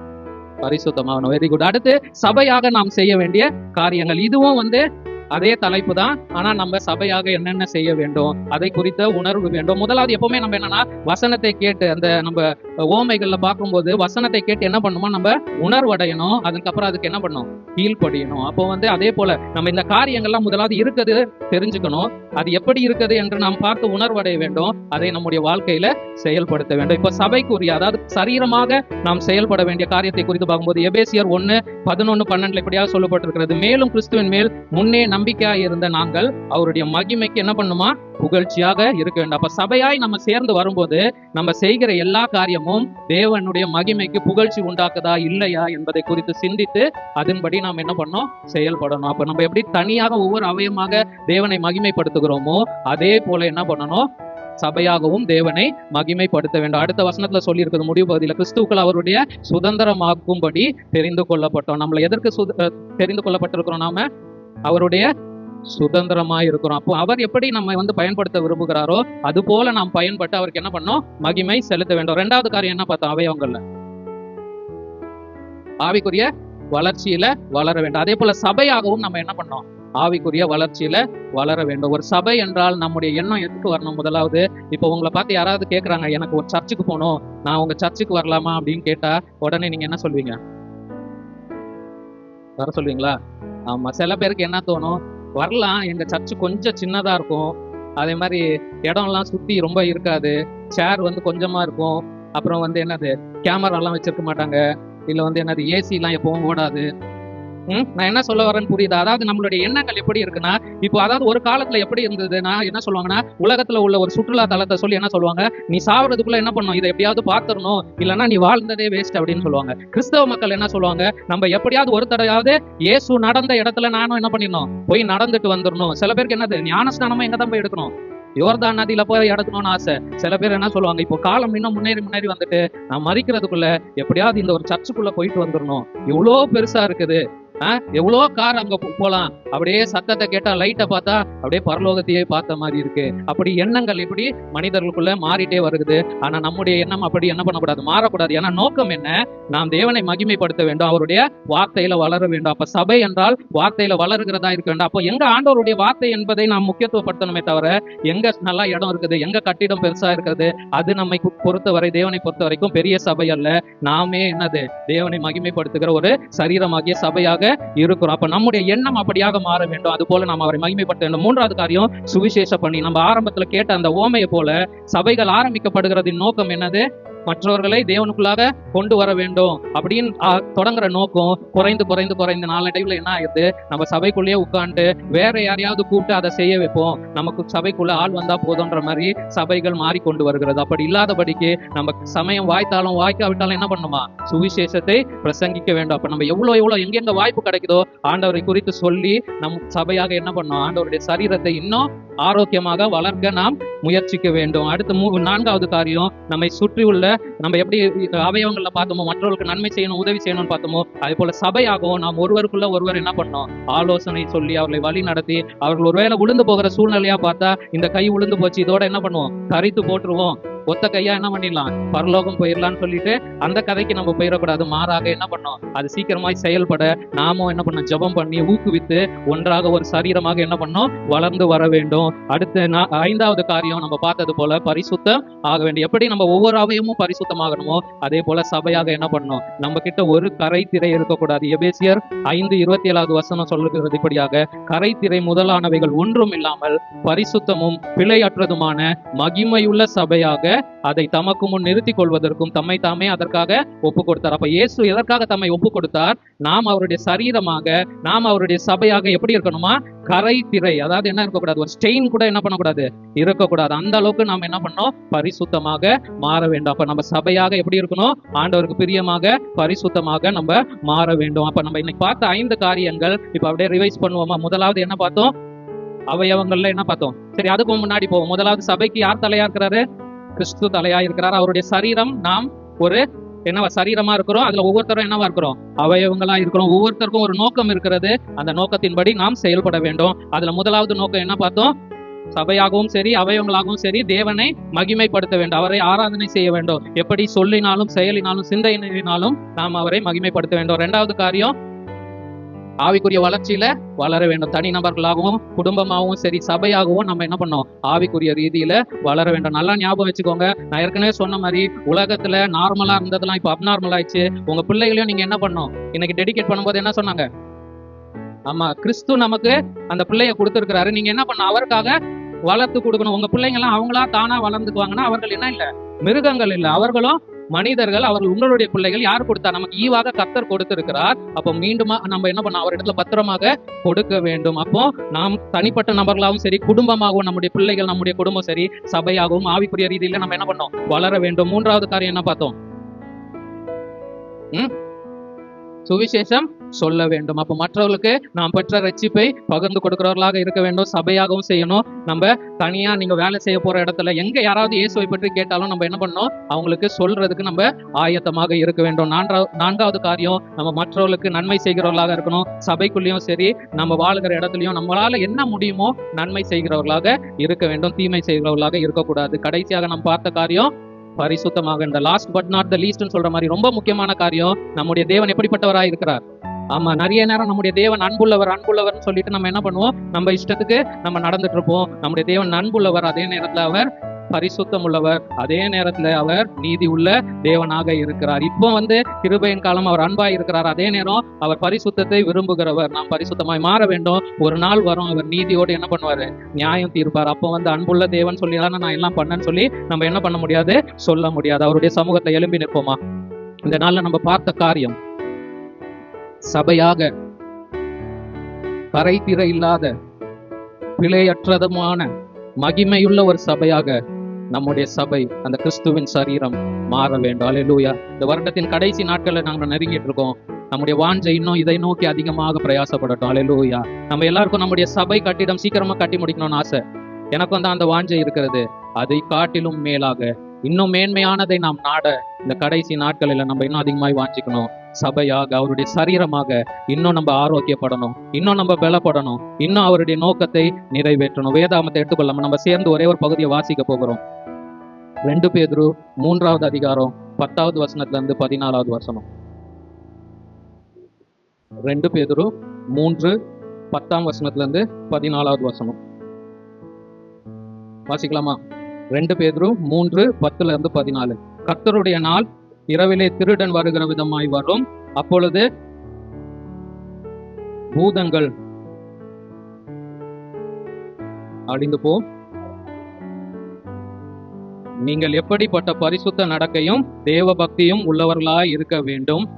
பரிசுத்தமாகணும். வெரி குட் அடுத்து சபையாக நாம் செய்ய வேண்டிய காரியங்கள். இதுவும் வந்து அதே தலைப்பு தான் ஆனா நம்ம சபையாக என்னென்ன செய்ய வேண்டும் அதை குறித்த உணர்வு வேண்டும். முதலாவது எப்பவுமே நம்ம என்னன்னா வசனத்தை கேட்டு அந்த நம்ம ஓமைகள்ல பார்க்கும்போது வசனத்தை கேட்டு என்ன பண்ணுமோ நம்ம உணர்வடையணும். அதுக்கப்புறம் அதுக்கு என்ன பண்ணணும் கீழ்படியணும் அப்போ வந்து அதே போல நம்ம இந்த காரியங்கள்லாம் முதலாவது இருக்குது தெரிஞ்சுக்கணும். அது எப்படி இருக்குது என்று நாம் பார்த்து உணர்வடைய வேண்டும். அதை நம்முடைய வாழ்க்கையில செயல்படுத்த வேண்டும். இப்போ சபைக்குரிய அதாவது சரீரமாக நாம் செயல்பட வேண்டிய காரியத்தை குறித்து பார்க்கும்போது எபேசியர் ஒன்னு பதினொன்னு பன்னெண்டுல இப்படியாக சொல்லப்பட்டிருக்கிறது. மேலும் கிறிஸ்துவின் மேல் முன்னே நம்பிக்கையாக இருந்த நாங்கள் அவருடைய மகிமைக்கு என்ன பண்ணுமா? புகழ்ச்சியாக இருக்க வேண்டும். அப்ப சபையாய் நம்ம சேர்ந்து வரும்போது நம்ம செய்கிற எல்லா காரியமும் தேவனுடைய மகிமைக்கு புகழ்ச்சி உண்டாக்குதா இல்லையா என்பதை குறித்து சிந்தித்து அதன்படி நாம் என்ன பண்ணோம்? செயல்படணும். அப்ப நம்ம எப்படி தனியாக ஒவ்வொரு அவயமாக தேவனை மகிமைப்படுத்துகிறோமோ அதே போல என்ன பண்ணணும்? சபையாகவும் தேவனை மகிமைப்படுத்த வேண்டும். அடுத்த வசனத்துல சொல்லி இருக்கிறது முடிவு பகுதியில் கிறிஸ்துக்கள் அவருடைய சுதந்திரமாக்கும்படி தெரிந்து கொள்ளப்பட்டோம். நம்மளை எதற்கு தெரிந்து கொள்ளப்பட்டிருக்கிறோம் நாம? அவருடைய சுதந்திரமா இருக்கிறோம். அப்போ அவர் எப்படி நம்ம வந்து பயன்படுத்த விரும்புகிறாரோ அது போல நாம் பயன்பட்டு அவருக்கு என்ன பண்ணோம்? மகிமை செலுத்த வேண்டும். ரெண்டாவது காரியம் என்ன பார்த்தோம்? அவயவங்கள்ல. ஆவிக்குரிய வளர்ச்சியில வளர வேண்டும். அதே போல சபையாகவும் நம்ம என்ன பண்ணோம்? ஆவிக்குரிய வளர்ச்சியில வளர வேண்டும். ஒரு சபை என்றால் நம்முடைய எண்ணம் எதுக்கு வரணும் முதலாவது? இப்போ உங்களை பார்த்து யாராவது கேட்குறாங்க எனக்கு ஒரு சர்ச்சுக்கு போகணும். நான் உங்க சர்ச்சுக்கு வரலாமா? அப்படின்னு கேட்டா உடனே நீங்க என்ன சொல்வீங்க? வர சொல்வீங்களா? ஆமா. சில பேருக்கு என்ன தோணும்? வரலாம். எங்க சர்ச்சு கொஞ்சம் சின்னதா இருக்கும். அதே மாதிரி இடம்லாம் சுத்தி ரொம்ப இருக்காது. சேர் வந்து கொஞ்சமா இருக்கும். அப்புறம் வந்து என்னது? கேமராலாம் வச்சிருக்க மாட்டாங்க. இல்ல வந்து என்னது? ஏசி எல்லாம் எப்பவும் ஓடாது. நான் என்ன சொல்ல வரேன்னு புரியுதா? அதாவது நம்மளுடைய எண்ணங்கள் எப்படி இருக்குன்னா இப்போ அதாவது ஒரு காலத்துல எப்படி இருந்ததுன்னா என்ன சொல்லுவாங்கன்னா உலகத்துல உள்ள ஒரு சுற்றுலா தலத்தை சொல்லி என்ன சொல்லுவாங்க? நீ சாவறதுக்குள்ள என்ன பண்ணும்? இதை எப்படியாவது பாத்துறணும் இல்லைன்னா நீ வாழ்ந்ததே வேஸ்ட் அப்படின்னு சொல்லுவாங்க. கிறிஸ்தவ மக்கள் என்ன சொல்லுவாங்க? நம்ம எப்படியாவது ஒரு தடையாவது இயேசு நடந்த இடத்துல நானும் என்ன பண்ணிடணும்? போய் நடந்துட்டு வந்துடணும். சில பேருக்கு என்னது? ஞானஸ்தானமா எங்க தான் போய் எடுக்கணும். யோர்தான் நதியில போய் எடுக்கணும்னு ஆசை. சில பேர் என்ன சொல்லுவாங்க? இப்போ காலம் இன்னும் முன்னேறி முன்னேறி வந்துட்டு நான் மறிக்கிறதுக்குள்ள எப்படியாவது இந்த ஒரு சர்ச்சுக்குள்ள போயிட்டு வந்துடணும். இவ்வளோ பெருசா இருக்குது. எவ்வளோ கார் அங்க போலாம்? அப்படியே சத்தத்தை கேட்டா லைட்டை பார்த்தா அப்படியே பரலோகத்தையே பார்த்த மாதிரி இருக்கு. அப்படி எண்ணங்கள் இப்படி மனிதர்களுக்குள்ள மாறிட்டே வருது. ஆனா நம்முடைய எண்ணம் அப்படி என்ன பண்ணக்கூடாது? மாறக்கூடாது. ஏன்னா நோக்கம் என்ன? நாம் தேவனை மகிமைப்படுத்த வேண்டும். அவருடைய வார்த்தையில வளர வேண்டும். அப்ப சபை என்றால் வார்த்தையில வளருகிறதா இருக்க வேண்டும் அப்போ எங்க ஆண்டவருடைய வார்த்தை என்பதை நாம் முக்கியத்துவப்படுத்தணுமே தவிர எங்க நல்லா இடம் இருக்குது எங்க கட்டிடம் பெருசா இருக்குது அது நம்மை பொறுத்தவரை தேவனை பொறுத்த வரைக்கும் பெரிய சபை அல்ல. நாமே என்னது? தேவனை மகிமைப்படுத்துகிற ஒரு சரீரமாகிய சபையாக இருக்கிறோம். அப்ப நம்முடைய எண்ணம் அப்படியாக மாற வேண்டும். அது போல நாம் அவரை மகிமைப்படுத்த வேண்டும். மூன்றாவது காரியம் சுவிசேஷ பண்ணி நம்ம ஆரம்பத்துல கேட்ட அந்த ஓமையை போல சபைகள் ஆரம்பிக்கப்படுகிறதின் நோக்கம் என்னது? மற்றவர்களை தேவனுக்குள்ளாக கொண்டு வர வேண்டும் அப்படின்னு தொடங்குற நோக்கம் குறைந்து குறைந்து குறைந்து நாளடைவில் என்ன ஆயிடுது? நம்ம சபைக்குள்ளேயே உட்காந்துட்டு வேற யாரையாவது கூப்பிட்டு அதை செய்ய வைப்போம். நமக்கு சபைக்குள்ள ஆள் வந்தா போதுன்ற மாதிரி சபைகள் மாறிக்கொண்டு வருகிறது. அப்படி இல்லாதபடிக்கு நம்ம சமயம் வாய்த்தாலும் வாய்க்காவிட்டாலும் என்ன பண்ணுமா? சுவிசேஷத்தை பிரசங்கிக்க வேண்டும். அப்ப நம்ம எவ்வளவு எவ்வளவு எங்கெங்க வாய்ப்பு கிடைக்குதோ ஆண்டவரை குறித்து சொல்லி நம் சபையாக என்ன பண்ணோம்? ஆண்டவருடைய சரீரத்தை இன்னும் ஆரோக்கியமாக வளர்க்க நாம் முயற்சிக்க வேண்டும். அடுத்து மூ நான்காவது காரியம் நம்மை சுற்றி உள்ள நம்ம எப்படி அவயவங்கள்ல பார்த்தோமோ மற்றவர்களுக்கு நன்மை செய்யணும் உதவி செய்யணும்னு பார்த்தோமோ அதே போல சபையாகவும் நாம் ஒருவருக்குள்ள ஒருவர் என்ன பண்ணோம்? ஆலோசனை சொல்லி அவர்களை வழி நடத்தி அவர்கள் ஒருவேளை உளுந்து போகிற சூழ்நிலையா பார்த்தா இந்த கை உளுந்து போச்சு இதோட என்ன பண்ணுவோம்? கரித்து போட்டுருவோம். ஒத்த கையா என்ன பண்ணிடலாம்? பரலோகம் போயிடலாம்னு சொல்லிட்டு அந்த கதைக்கு நம்ம போயிடக்கூடாது. மாறாக என்ன பண்ணோம்? அது சீக்கிரமாய் செயல்பட நாமும் என்ன பண்ணோம்? ஜெபம் பண்ணி ஊக்குவித்து ஒன்றாக ஒரு சரீரமாக என்ன பண்ணோம்? வளர்ந்து வர வேண்டும். அடுத்து ஐந்தாவது காரியம் நம்ம பார்த்தது போல பரிசுத்தம் ஆக வேண்டும். எப்படி நம்ம ஒவ்வொரு அவயமும் பரிசுத்தமாகணுமோ அதே போல சபையாக என்ன பண்ணணும் நம்ம கிட்ட ஒரு கரை திரை இருக்கக்கூடாது. எபேசியர் ஐந்து இருபத்தி ஏழாவது வசனம் சொல்லுகிறது இப்படியாக கரை திரை முதலானவைகள் ஒன்றும் இல்லாமல் பரிசுத்தமும் பிழையற்றதுமான மகிமையுள்ள சபையாக அதை தமக்கு முன் நிறுத்திக் கொள்வதற்கும் தம்மை தாமே அதற்காக ஒப்பு கொடுத்தார் அப்ப இயேசு எதற்காக தம்மை ஒப்பு கொடுத்தார் நாம் அவருடைய சரீரமாக நாம் அவருடைய சபையாக எப்படி இருக்கணுமா? கரை திரை அதாவது என்ன இருக்கக்கூடாது? ஒரு ஸ்டெயின் கூட என்ன பண்ணக்கூடாது? இருக்கக்கூடாது. அந்த அளவுக்கு நாம் என்ன பண்ணோம் பரிசுத்தமாக மாற வேண்டும். அப்ப நம்ம சபையாக எப்படி இருக்கணும்? ஆண்டவருக்கு பிரியமாக பரிசுத்தமாக நம்ம மாற வேண்டும். அப்ப நம்ம இன்னைக்கு பார்த்த ஐந்து காரியங்கள் இப்ப அப்படியே ரிவைஸ் பண்ணுவோமா? முதலாவது என்ன பார்த்தோம்? அவயவங்கள்ல என்ன பார்த்தோம்? சரி அதுக்கு முன்னாடி போவோம். முதலாவது சபைக்கு யார் தலையா இருக்கிறாரு? கிறிஸ்து தலையா இருக்கிறார் அவருடைய சரீரம் நாம் ஒரு என்னவா சரீரமா இருக்கிறோம். அதுல ஒவ்வொருத்தரும் என்னவா இருக்கிறோம்? அவயவங்களா இருக்கிறோம். ஒவ்வொருத்தருக்கும் ஒரு நோக்கம் இருக்கிறது. அந்த நோக்கத்தின்படி நாம் செயல்பட வேண்டும். அதுல முதலாவது நோக்கம் என்ன பார்த்தோம்? சபையாகவும் சரி அவயவங்களாகவும் சரி தேவனை மகிமைப்படுத்த வேண்டும். அவரை ஆராதனை செய்ய வேண்டும். எப்படி சொல்லினாலும் செயலினாலும் சிந்தையினாலும் நாம் அவரை மகிமைப்படுத்த வேண்டும். இரண்டாவது காரியம் ஆவிக்குரிய வளர்ச்சியில வளர வேண்டும். தனி நபர்களாகவும் குடும்பமாகவும் சரி சபையாகவும் நம்ம என்ன பண்ணோம்? ஆவிக்குரிய ரீதியில வளர வேண்டும். நல்லா ஞாபகம் வச்சுக்கோங்க. நான் ஏற்கனவே சொன்ன மாதிரி உலகத்துல நார்மலா இருந்ததெல்லாம் இப்ப அப்நார்மல் ஆயிடுச்சு. உங்க பிள்ளைகளையும் நீங்க என்ன பண்ணணும்? இன்னைக்கு டெடிகேட் பண்ணும்போது என்ன சொன்னாங்க? ஆமா கிறிஸ்து நமக்கு அந்த பிள்ளைய கொடுத்துருக்கிறாரு. நீங்க என்ன பண்ண அவருக்காக வளர்த்து கொடுக்கணும். உங்க பிள்ளைங்க எல்லாம் அவங்களா தானா வளர்ந்துக்குவாங்கன்னா அவர்கள் என்ன இல்ல? மிருகங்கள் இல்ல. அவர்களும் மனிதர்கள் அவர்கள் உங்களுடைய பிள்ளைகள் யார் கொடுத்தா? நமக்கு ஈவாக கத்தர் கொடுத்திருக்கிறார். அப்போ மீண்டுமா நம்ம என்ன பண்ண? அவரிடத்துல பத்திரமாக கொடுக்க வேண்டும். அப்போ நாம் தனிப்பட்ட நபர்களாகவும் சரி குடும்பமாகவும் நம்முடைய பிள்ளைகள் நம்முடைய குடும்பம் சரி சபையாகவும் ஆவிக்குரிய ரீதியில நம்ம என்ன பண்ணோம்? வளர வேண்டும். மூன்றாவது காரியம் என்ன பார்த்தோம்? ம்? சுவிசேஷம் சொல்ல வேண்டும். அப்ப மற்றவர்களுக்கு நாம் பெற்ற ரட்சிப்பை பகிர்ந்து கொடுக்கிறவர்களாக இருக்க வேண்டும் சபையாகவும் செய்யணும். நம்ம தனியா நீங்க வேலை செய்ய போற இடத்துல எங்க யாராவது இயேசுவை பற்றி கேட்டாலும் நம்ம என்ன பண்ணணும்? அவங்களுக்கு சொல்றதுக்கு நம்ம ஆயத்தமாக இருக்க வேண்டும். நான்காவது நான்காவது காரியம் நம்ம மற்றவர்களுக்கு நன்மை செய்கிறவர்களாக இருக்கணும். சபைக்குள்ளேயும் சரி நம்ம வாழுகிற இடத்துலயும் நம்மளால என்ன முடியுமோ நன்மை செய்கிறவர்களாக இருக்க வேண்டும். தீமை செய்கிறவர்களாக இருக்கக்கூடாது. கடைசியாக நம்ம பார்த்த காரியம் பரிசுத்தமாக இந்த லாஸ்ட் பட் நாட் த லீஸ்ட்னு சொல்ற மாதிரி ரொம்ப முக்கியமான காரியம் நம்முடைய தேவன் எப்படிப்பட்டவராக இருக்கிறார். ஆமா நிறைய நேரம் நம்முடைய தேவன் அன்புள்ளவர் அன்புள்ளவர்னு சொல்லிட்டு நம்ம என்ன பண்ணுவோம்? நம்ம இஷ்டத்துக்கு நம்ம நடந்துட்டு இருப்போம். நம்முடைய தேவன் அன்புள்ளவர் அதே நேரத்துல அவர் பரிசுத்தம் உள்ளவர் அதே நேரத்துல அவர் நீதி உள்ள தேவனாக இருக்கிறார். இப்போ வந்து கிருபையின் காலம் அவர் அன்பாய் இருக்கிறார். அதே நேரம் அவர் பரிசுத்தத்தை விரும்புகிறவர். நாம் பரிசுத்தமாய் மாற வேண்டும். ஒரு நாள் வரும் அவர் நீதியோடு என்ன பண்ணுவாரு? நியாயம் தீர்ப்பார். அப்போ வந்து அன்புள்ள தேவன் சொல்லி நான் எல்லாம் பண்ணேன்னு சொல்லி நம்ம என்ன பண்ண முடியாது? சொல்ல முடியாது. அவருடைய சமூகத்தை எழும்பி நிற்போமா? இந்த நாள்ல நம்ம பார்த்த காரியம் சபையாக கரைத்திர இல்லாத பிழையற்றதுமான மகிமையுள்ள ஒரு சபையாக நம்முடைய சபை அந்த கிறிஸ்துவின் சரீரம் மாற வேண்டும். அல்லேலூயா இந்த வருடத்தின் கடைசி நாட்கள்ல நாங்க நெருங்கிட்டு இருக்கோம். நம்முடைய வாஞ்சை இன்னும் இதை நோக்கி அதிகமாக பிரயாசப்படட்டும். அல்லேலூயா நம்ம எல்லாருக்கும் நம்முடைய சபை கட்டிடம் சீக்கிரமா கட்டி முடிக்கணும்னு ஆசை. எனக்கும் தான் அந்த வாஞ்சை இருக்கிறது. அதை காட்டிலும் மேலாக இன்னும் மேன்மையானதை நாம் நாட இந்த கடைசி நாட்களில் நம்ம இன்னும் அதிகமாய் வாஞ்சிக்கணும். சபையாக அவருடைய சரீரமாக இன்னும் நம்ம ஆரோக்கியப்படணும். இன்னும் நம்ம பலப்படணும். இன்னும் அவருடைய நோக்கத்தை நிறைவேற்றணும். வேதாமத்தை எடுத்துக்கொள்ளாம நம்ம சேர்ந்து ஒரே ஒரு பகுதியை வாசிக்க போகிறோம். ரெண்டு பேதரு மூன்றாவது அதிகாரம் பத்தாவது வசனத்துல இருந்து பதினாலாவது வசனம். ரெண்டு பேதரு மூன்று பத்தாம் வசனத்துல இருந்து பதினாலாவது வசனம். வாசிக்கலாமா? ரெண்டு பேரும் மூன்று பத்துல இருந்து பதினாலு. கர்த்தருடைய நாள் இரவிலே திருடன் வருகிற விதமாய் வரும். அப்பொழுது பூதங்கள். அழிந்து போ. நீங்கள் எப்படிப்பட்ட பரிசுத்த நடக்கையும் தேவ பக்தியும் உள்ளவர்களாய் இருக்க வேண்டும்.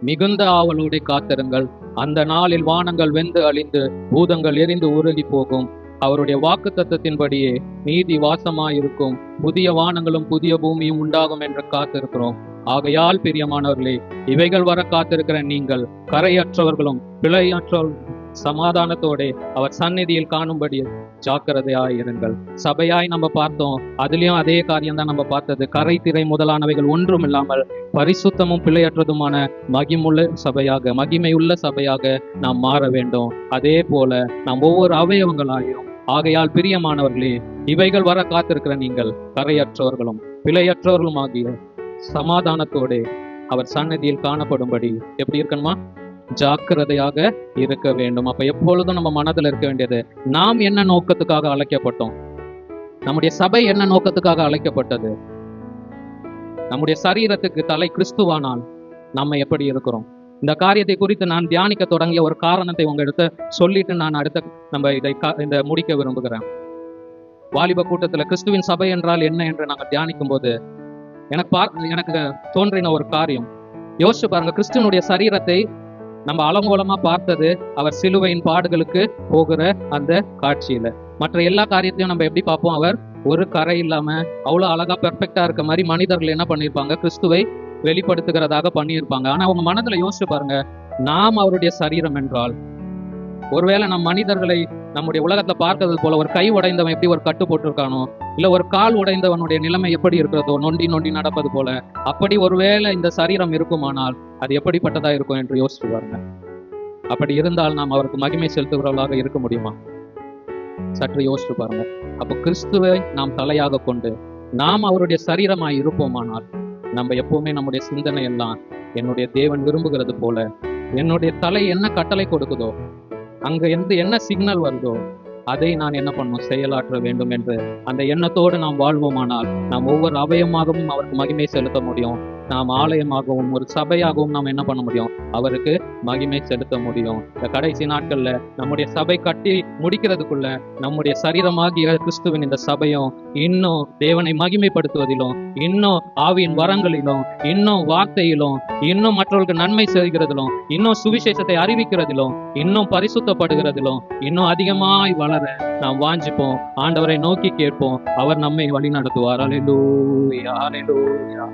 மிகுந்த ஆவலோடு காத்திருங்கள். அந்த நாளில் வானங்கள் வெந்து அழிந்து பூதங்கள் எரிந்து உருகி போகும். அவருடைய வாக்கு தத்துவத்தின்படியே நீதி வாசமாயிருக்கும். புதிய வானங்களும் புதிய பூமியும் உண்டாகும் என்று காத்திருக்கிறோம். ஆகையால் பிரியமானவர்களே இவைகள் வர காத்திருக்கிற நீங்கள் கரையற்றவர்களும் பிழையற்றவர்களும் சமாதானத்தோட அவர் சந்நிதியில் காணும்படி ஜாக்கிரதையாயிருங்கள் சபையாய் நம்ம பார்த்தோம் அதுலயும் அதே காரியம் தான் நம்ம பார்த்தது. கரை திரை முதலானவைகள் ஒன்றும் இல்லாமல் பரிசுத்தமும் பிழையற்றதுமான மகிமுள்ள சபையாக மகிமையுள்ள சபையாக நாம் மாற வேண்டும். அதே போல நாம் ஒவ்வொரு அவயவங்களாயும் ஆகையால் பிரியமானவர்களே இவைகள் வர காத்திருக்கிற நீங்கள் கரையற்றவர்களும் பிழையற்றவர்களும் ஆகிய சமாதானத்தோடு அவர் சன்னதியில் காணப்படும்படி எப்படி இருக்கணுமா? ஜாக்கிரதையாக இருக்க வேண்டும். அப்ப எப்பொழுதும் நம்ம மனதில் இருக்க வேண்டியது நாம் என்ன நோக்கத்துக்காக அழைக்கப்பட்டோம்? நம்முடைய சபை என்ன நோக்கத்துக்காக அழைக்கப்பட்டது? நம்முடைய சரீரத்துக்கு தலை கிறிஸ்துவானால் நம்ம எப்படி இருக்கிறோம்? இந்த காரியத்தை குறித்து நான் தியானிக்க தொடங்கிய ஒரு காரணத்தை உங்ககிட்ட சொல்லிட்டு நான் அடுத்த நம்ம இதை இந்த முடிக்க விரும்புகிறேன். வாலிப கூட்டத்துல கிறிஸ்துவின் சபை என்றால் என்ன என்று நாங்கள் தியானிக்கும் போது எனக்கு பார்க்க எனக்கு தோன்றின ஒரு காரியம். யோசிச்சு பாருங்க கிறிஸ்துவனுடைய சரீரத்தை நம்ம அலங்கோலமா பார்த்தது அவர் சிலுவையின் பாடுகளுக்கு போகிற அந்த காட்சியில. மற்ற எல்லா காரியத்தையும் நம்ம எப்படி பார்ப்போம்? அவர் ஒரு கரை இல்லாம அவ்வளவு அழகா பெர்ஃபெக்டா இருக்க மாதிரி மனிதர்கள் என்ன பண்ணிருப்பாங்க? கிறிஸ்துவை வெளிப்படுத்துகிறதாக பண்ணியிருப்பாங்க. ஆனா அவங்க மனதுல யோசிச்சு பாருங்க நாம் அவருடைய சரீரம் என்றால் ஒருவேளை நம் மனிதர்களை நம்முடைய உலகத்துல பார்க்கறது போல ஒரு கை உடைந்தவன் எப்படி ஒரு கட்டு போட்டிருக்கானோ இல்ல ஒரு கால் உடைந்தவனுடைய நிலைமை எப்படி இருக்கிறதோ நொண்டி நொண்டி நடப்பது போல அப்படி ஒருவேளை இந்த சரீரம் இருக்குமானால் அது எப்படிப்பட்டதா இருக்கும் என்று யோசிச்சு பாருங்க. அப்படி இருந்தால் நாம் அவருக்கு மகிமை செலுத்துகிறவர்களாக இருக்க முடியுமா? சற்று யோசிச்சு பாருங்க. அப்போ கிறிஸ்துவை நாம் தலையாக கொண்டு நாம் அவருடைய சரீரமாய் இருப்போமானால் நம்ம எப்பவுமே நம்முடைய சிந்தனை எல்லாம் என்னுடைய தேவன் விரும்புகிறது போல என்னுடைய தலை என்ன கட்டளை கொடுக்குதோ அங்க இருந்து என்ன சிக்னல் வருதோ அதை நான் என்ன பண்ணும்? செயலாற்ற வேண்டும் என்று அந்த எண்ணத்தோடு நாம் வாழ்வோமானால் நாம் ஒவ்வொரு அவயமாகவும் அவருக்கு மகிமை செலுத்த முடியும். நாம் ஆலயமாகவும் ஒரு சபையாகவும் நாம் என்ன பண்ண முடியும்? அவருக்கு மகிமை செலுத்த முடியும். இந்த கடைசி நாட்கள்ல நம்முடைய சபை கட்டி முடிக்கிறதுக்குள்ள நம்முடைய சரீரமாகிய கிறிஸ்துவின் இந்த சபையும் இன்னும் தேவனை மகிமைப்படுத்துவதிலும் இன்னும் ஆவியின் வரங்களிலும் இன்னும் வார்த்தையிலும் இன்னும் மற்றவர்களுக்கு நன்மை செய்கிறதிலும் இன்னும் சுவிசேஷத்தை அறிவிக்கிறதிலும் இன்னும் பரிசுத்தப்படுகிறதிலும் இன்னும் அதிகமாய் வளர நாம் வாஞ்சிப்போம். ஆண்டவரை நோக்கி கேட்போம். அவர் நம்மை வழி நடத்துவார் அலையூயா அலையூயா